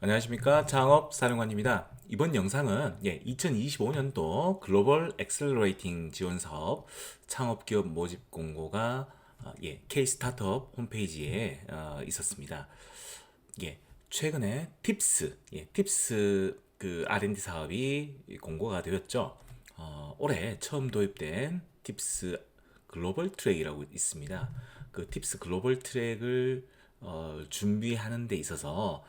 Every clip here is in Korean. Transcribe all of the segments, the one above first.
안녕하십니까 창업 사령관입니다. 이번 영상은 예, 2025년도 글로벌 엑셀러레이팅 지원 사업 창업 기업 모집 공고가 어, 예, K 스타트업 홈페이지에 어, 있었습니다. 예, 최근에 팁스, 예, 팁스 그 R&D 사업이 공고가 되었죠. 어, 올해 처음 도입된 팁스 글로벌 트랙이라고 있습니다. 그 팁스 글로벌 트랙을 어, 준비하는 데 있어서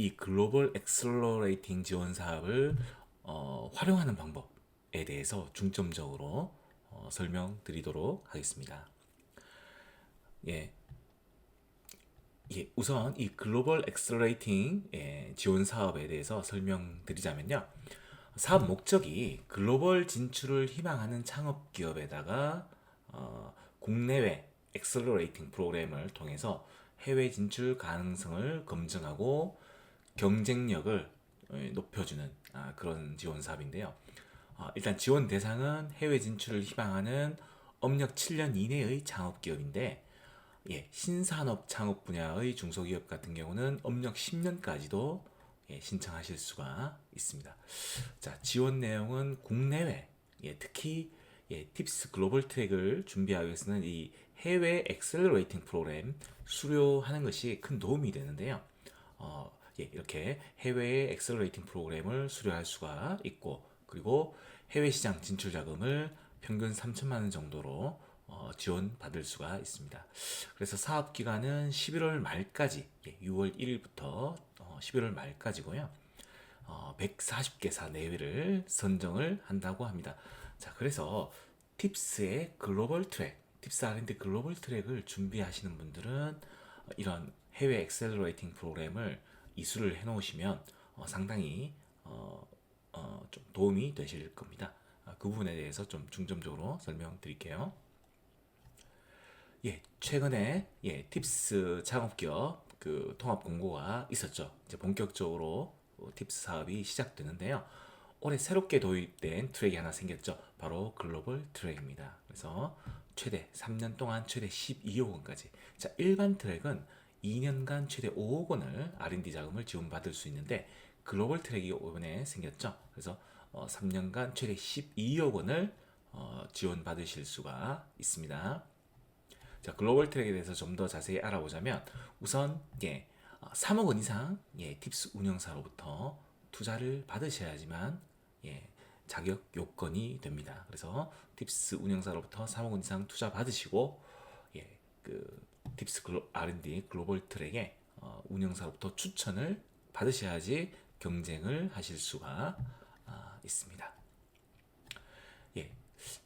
이 글로벌 엑셀러레이팅 지원 사업을 어, 활용하는 방법에 대해서 중점적으로 어, 설명드리도록 하겠습니다. 예, 예, 우선 이 글로벌 엑셀러레이팅 예, 지원 사업에 대해서 설명드리자면요. 사업 목적이 글로벌 진출을 희망하는 창업 기업에다가 어, 국내외 엑셀러레이팅 프로그램을 통해서 해외 진출 가능성을 검증하고 경쟁력을 어, 높여주는 아, 그런 지원 사업인데요. 아, 일단 지원 대상은 해외 진출을 희망하는 업력 7년 이내의 창업 기업인데 예, 신산업 창업 분야의 중소기업 같은 경우는 업력 10년까지도 예, 신청하실 수가 있습니다. 자, 지원 내용은 국내외, 예, 특히 예, 팁스 글로벌 트랙을 준비하기 위해서는 이 해외 엑셀러레이팅 프로그램 수료하는 것이 큰 도움이 되는데요. 어, 예, 이렇게 해외의 엑셀러레이팅 프로그램을 수료할 수가 있고 그리고 해외 시장 진출 자금을 평균 3천만 원 정도로 어, 지원받을 수가 있습니다. 그래서 사업 기간은 11월 말까지, 예, 6월 1일부터 어, 11월 말까지고요. 어, 140개사 내외를 선정을 한다고 합니다. 자, 그래서 팁스의 글로벌 트랙, 팁스 R&D 글로벌 트랙을 준비하시는 분들은 이런 해외 엑셀러레이팅 프로그램을 이수를 해 놓으시면 어, 상당히 어, 어, 좀 도움이 되실 겁니다. 아, 그 부분에 대해서 좀 중점적으로 설명드릴게요. 예, 최근에 예, 팁스 창업기업 그 통합 공고가 있었죠. 이제 본격적으로 어, 팁스 사업이 시작되는데요. 올해 새롭게 도입된 트랙이 하나 생겼죠. 바로 글로벌 트랙입니다. 그래서 최대 3년 동안 최대 12억 원까지. 자, 일반 트랙은 2년간 최대 5억 원을 R&D 자금을 지원받을 수 있는데 글로벌 트랙이 이번에 생겼죠. 그래서 어, 3년간 최대 12억 원을 어, 지원받으실 수가 있습니다. 자, 글로벌 트랙에 대해서 좀 더 자세히 알아보자면 우선 예, 어, 3억 원 이상 예, 팁스 운영사로부터 투자를 받으셔야지만 예, 자격 요건이 됩니다. 그래서 팁스 운영사로부터 3억 원 이상 투자 받으시고 예, 그 팁스 글로, R&D 글로벌 트랙의 어, 운영사로부터 추천을 받으셔야지 경쟁을 하실 수가 아, 있습니다. 예,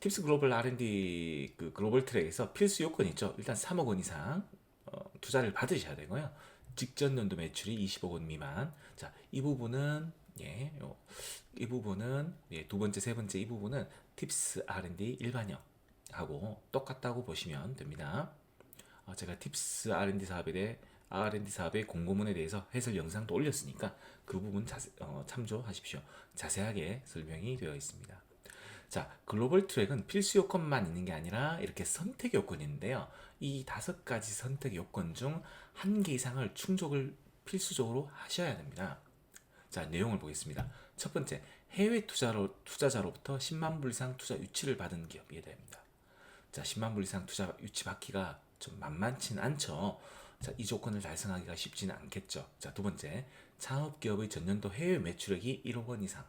팁스 글로벌 R&D 그 글로벌 트랙에서 필수 요건이 있죠. 일단 3억 원 이상 어, 투자를 받으셔야 되고요. 직전 연도 매출이 20억 원 미만. 자, 이 부분은 예, 요, 이 부분은 예, 두 번째, 세 번째 이 부분은 팁스 R&D 일반형하고 똑같다고 보시면 됩니다. 어, 제가 팁스 R&D 사업에 대해 R&D 사업의 공고문에 대해서 해설 영상도 올렸으니까 그 부분 자세, 어, 참조하십시오. 자세하게 설명이 되어 있습니다. 자, 글로벌 트랙은 필수 요건만 있는 게 아니라 이렇게 선택 요건이 있는데요. 이 다섯 가지 선택 요건 중 한 개 이상을 충족을 필수적으로 하셔야 됩니다. 자, 내용을 보겠습니다. 첫 번째, 해외 투자로, 투자자로부터 10만 불 이상 투자 유치를 받은 기업이 됩니다. 자, 10만 불 이상 투자 유치 받기가 좀 만만치는 않죠. 자, 이 조건을 달성하기가 쉽지는 않겠죠. 자, 두 번째, 창업 기업의 전년도 해외 매출액이 1억 원 이상.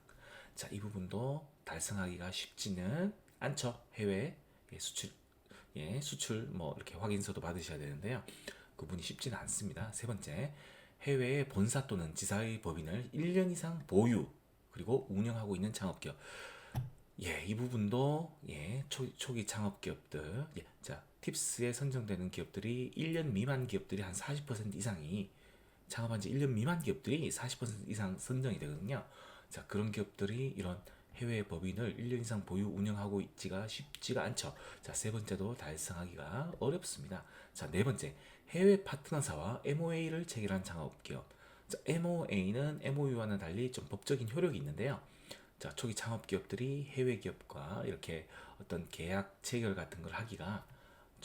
자, 이 부분도 달성하기가 쉽지는 않죠. 해외 예, 수출 예, 수출 뭐 이렇게 확인서도 받으셔야 되는데요. 그분이 쉽지는 않습니다. 세 번째, 해외의 본사 또는 지사의 법인을 1년 이상 보유 그리고 운영하고 있는 창업기업. 예, 이 부분도 예, 초, 초기 창업 기업들. 예, 자, 팁스에 선정되는 기업들이 1년 미만 기업들이 한 40% 이상이 창업한 지 1년 미만 기업들이 40% 이상 선정이 되거든요. 자, 그런 기업들이 이런 해외 법인을 1년 이상 보유 운영하고 있지가 쉽지가 않죠. 자, 세 번째도 달성하기가 어렵습니다. 자, 네 번째. 해외 파트너사와 MOA를 체결한 창업 기업. 자, MOA는 MOU와는 달리 좀 법적인 효력이 있는데요. 자, 초기 창업 기업들이 해외 기업과 이렇게 어떤 계약 체결 같은 걸 하기가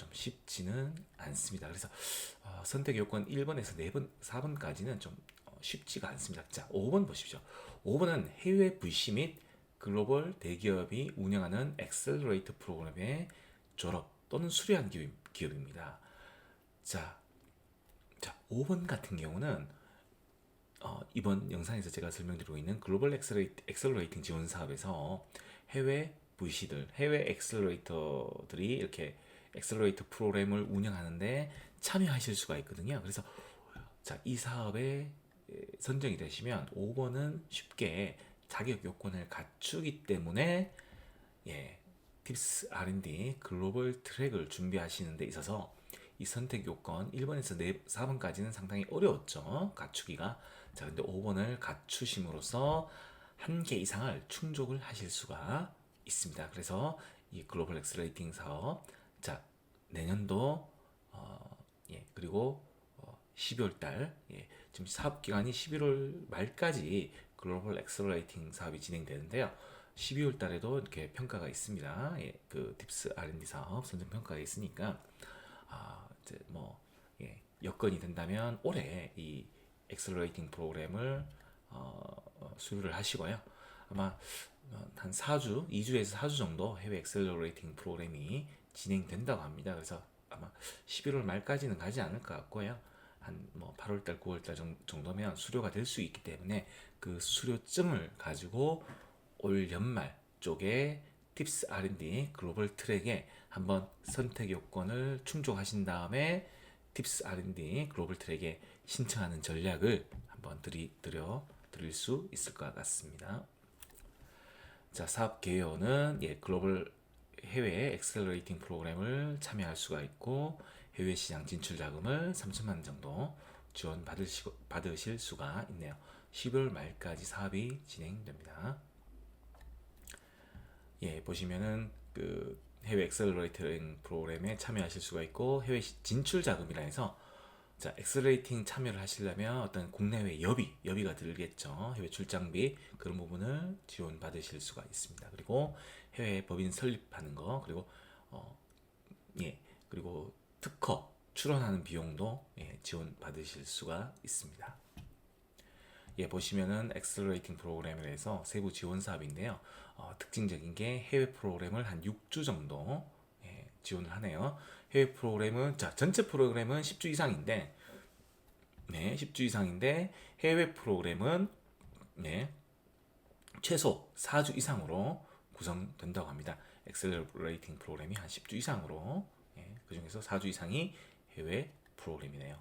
좀 쉽지는 않습니다. 그래서 어, 선택 요건 1번에서 4번, 4번까지는 좀 어, 쉽지가 않습니다. 자, 5번 보십시오. 5번은 해외 VC 및 글로벌 대기업이 운영하는 엑셀러레이터 프로그램의 졸업 또는 수료한 기업, 기업입니다. 자, 자, 5번 같은 경우는 어, 이번 영상에서 제가 설명드리고 있는 글로벌 엑셀레이트, 엑셀러레이팅 지원 사업에서 해외 VC들, 해외 엑셀러레이터들이 이렇게 엑셀러레이터 프로그램을 운영하는데 참여하실 수가 있거든요. 그래서 자, 이 사업에 에, 선정이 되시면 5번은 쉽게 자격 요건을 갖추기 때문에 예, 팁스 R&D 글로벌 트랙을 준비하시는 데 있어서 이 선택 요건 1번에서 4, 4번까지는 상당히 어려웠죠. 갖추기가. 자, 근데 5번을 갖추심으로써 한 개 이상을 충족을 하실 수가 있습니다. 그래서 이 글로벌 엑셀레이팅 사업 자, 내년도 어, 예, 그리고 어, 12월 달 예, 지금 사업 기간이 11월 말까지 글로벌 엑셀레이팅 사업이 진행되는데요. 12월 달에도 이렇게 평가가 있습니다. 예, 그 팁스 R&D 사업 선정 평가가 있으니까 아, 이제 뭐 예, 여건이 된다면 올해 이 엑셀러레이팅 프로그램을 어, 어, 수료를 하시고요. 아마 어, 한 4주, 2주에서 4주 정도 해외 엑셀러레이팅 프로그램이 진행된다고 합니다. 그래서 아마 11월 말까지는 가지 않을 것 같고요. 한 뭐 8월 달, 9월 달 정- 정도면 수료가 될 수 있기 때문에 그 수료증을 가지고 올 연말 쪽에 팁스 R&D 글로벌 트랙에 한번 선택 요건을 충족하신 다음에 팁스 R&D 글로벌 트랙에 신청하는 전략을 한번 드리, 드려 드릴 수 있을 것 같습니다. 자, 사업 개요는 예, 글로벌 해외 엑셀러레이팅 프로그램을 참여할 수가 있고 해외 시장 진출 자금을 3천만 원 정도 지원 받으실 수가 있네요. 12월 말까지 사업이 진행됩니다. 예, 보시면은 그 해외 엑셀러레이팅 프로그램에 참여하실 수가 있고 해외 시- 진출 자금이라 해서 자, 엑셀레이팅 참여를 하시려면 어떤 국내외 여비, 여비가 들겠죠. 해외 출장비 그런 부분을 지원 받으실 수가 있습니다. 그리고 해외 법인 설립하는 거 그리고 어, 예, 그리고 특허 출원하는 비용도 예, 지원 받으실 수가 있습니다. 예, 보시면은 엑셀러레이팅 프로그램에 대해서 세부 지원 사업인데요. 어, 특징적인 게 해외 프로그램을 한 6주 정도 예, 지원을 하네요. 해외 프로그램은 자 전체 프로그램은 10주 이상인데 네 10주 이상인데 해외 프로그램은 네 최소 4주 이상으로 구성된다고 합니다. 엑셀러레이팅 프로그램이 한 10주 이상으로 예, 그 중에서 4주 이상이 해외 프로그램이네요.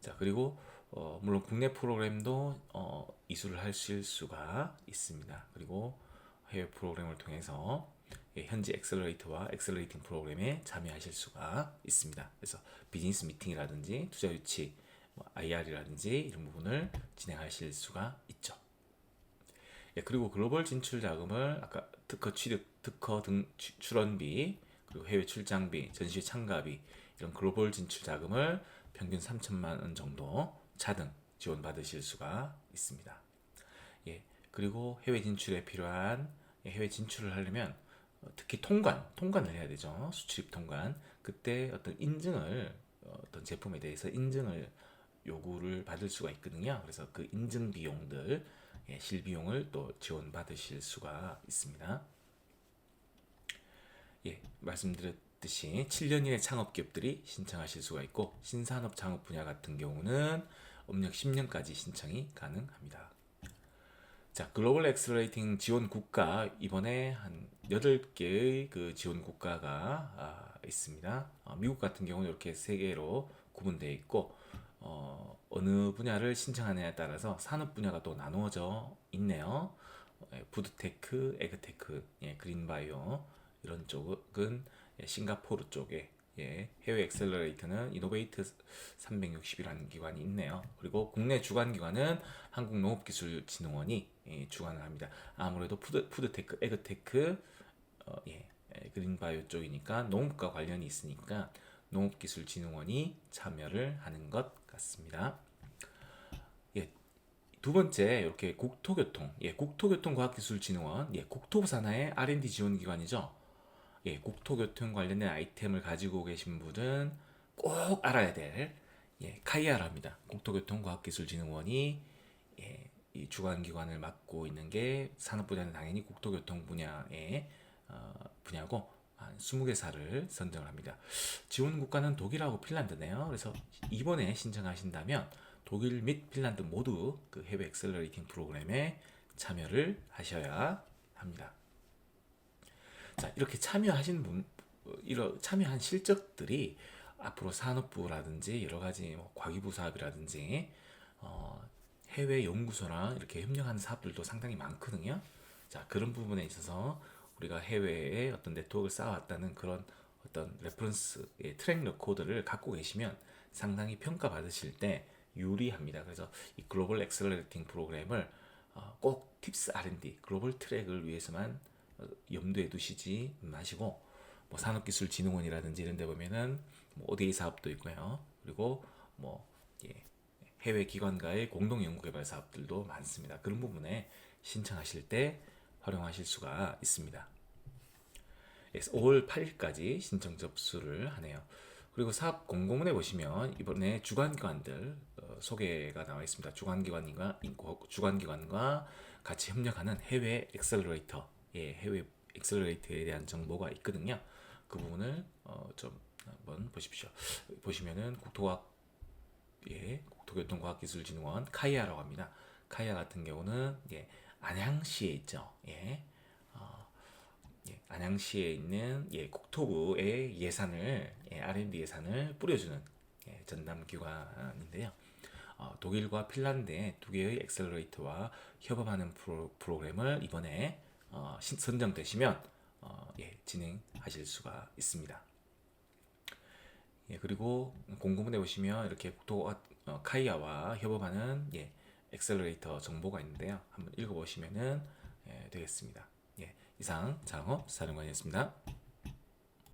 자 그리고 어, 물론 국내 프로그램도 어, 이수를 하실 수가 있습니다. 그리고 해외 프로그램을 통해서 예, 현지 엑셀러레이터와 엑셀러레이팅 프로그램에 참여하실 수가 있습니다. 그래서 비즈니스 미팅이라든지 투자 유치, 뭐 IR이라든지 이런 부분을 진행하실 수가 있죠. 예, 그리고 글로벌 진출 자금을 아까 특허 취득, 특허 등 추- 출원비, 그리고 해외 출장비, 전시회 참가비 이런 글로벌 진출 자금을 평균 3천만 원 정도 차등 지원 받으실 수가 있습니다. 예, 그리고 해외 진출에 필요한 예, 해외 진출을 하려면 어, 특히 통관, 통관을 해야 되죠. 수출입 통관. 그때 어떤 인증을 어, 어떤 제품에 대해서 인증을 요구를 받을 수가 있거든요. 그래서 그 인증 비용들, 예, 실비용을 또 지원 받으실 수가 있습니다. 예, 말씀드렸듯이 7년 이내 창업 기업들이 신청하실 수가 있고 신산업 창업 분야 같은 경우는 업력 10년까지 신청이 가능합니다. 자, 글로벌 엑셀레이팅 지원 국가 이번에 한 8개의 그 지원 국가가 아, 있습니다. 어, 미국 같은 경우는 이렇게 세 개로 구분되어 있고 어, 어느 분야를 신청하느냐에 따라서 산업 분야가 또 나누어져 있네요. 예, 푸드테크, 에그테크, 예, 그린바이오 이런 쪽은 예, 싱가포르 쪽에 예, 해외 엑셀러레이터는 이노베이트 360이라는 기관이 있네요. 그리고 국내 주관 기관은 한국농업기술진흥원이 예, 주관을 합니다. 아무래도 푸드, 푸드테크, 에그테크, 어, 예, 예, 그린바이오 쪽이니까 농업과 관련이 있으니까 농업기술진흥원이 참여를 하는 것 같습니다. 예, 두 번째 이렇게 국토교통, 예, 국토교통과학기술진흥원, 예, 국토부 산하의 R&D 지원 기관이죠. 예, 국토교통 관련된 아이템을 가지고 계신 분은 꼭 알아야 될 예, 카이아랍니다. 국토교통과학기술진흥원이 예, 이 주관 기관을 맡고 있는 게 산업 분야는 당연히 국토교통 분야의 어, 분야고 한 20개 사를 선정을 합니다. 지원 국가는 독일하고 핀란드네요. 그래서 이번에 신청하신다면 독일 및 핀란드 모두 그 해외 엑셀러레이팅 프로그램에 참여를 하셔야 합니다. 자, 이렇게 참여하신 분, 어, 이런 참여한 실적들이 앞으로 산업부라든지 여러 가지 뭐 과기부 사업이라든지 어, 해외 연구소랑 이렇게 협력하는 사업들도 상당히 많거든요. 자, 그런 부분에 있어서 우리가 해외에 어떤 네트워크를 쌓아왔다는 그런 어떤 레퍼런스의 트랙 레코드를 갖고 계시면 상당히 평가받으실 때 유리합니다. 그래서 이 글로벌 엑셀러레이팅 프로그램을 어, 꼭 팁스 R&D 글로벌 트랙을 위해서만 어, 염두에 두시지 마시고 뭐 산업기술진흥원이라든지 이런 데 보면은 뭐 ODA 사업도 있고요. 그리고 뭐 예, 해외 기관과의 공동 연구 개발 사업들도 많습니다. 그런 부분에 신청하실 때 활용하실 수가 있습니다. 그래서 5월 8일까지 신청 접수를 하네요. 그리고 사업 공고문에 보시면 이번에 주관기관들 어, 소개가 나와 있습니다. 주관기관과 주관기관과 같이 협력하는 해외 엑셀러레이터, 예, 해외 엑셀러레이터에 대한 정보가 있거든요. 그 부분을 어, 좀 한번 보십시오. 보시면은 국토과학 예, 국토교통과학기술진흥원 카이아라고 합니다. 카이아 같은 경우는 예, 안양시에 있죠. 예, 어, 예, 안양시에 있는 예, 국토부의 예산을 예, R&D 예산을 뿌려주는 예, 전담 기관인데요. 어, 독일과 핀란드의 두 개의 엑셀러레이터와 협업하는 프로, 프로그램을 이번에 어, 신- 선정되시면 어, 예, 진행하실 수가 있습니다. 예, 그리고 공고문에 보시면 이렇게 국토 어, 카이아와 협업하는 예, 엑셀러레이터 정보가 있는데요. 한번 읽어보시면은 예, 되겠습니다. 예, 이상 장호 사령관이었습니다.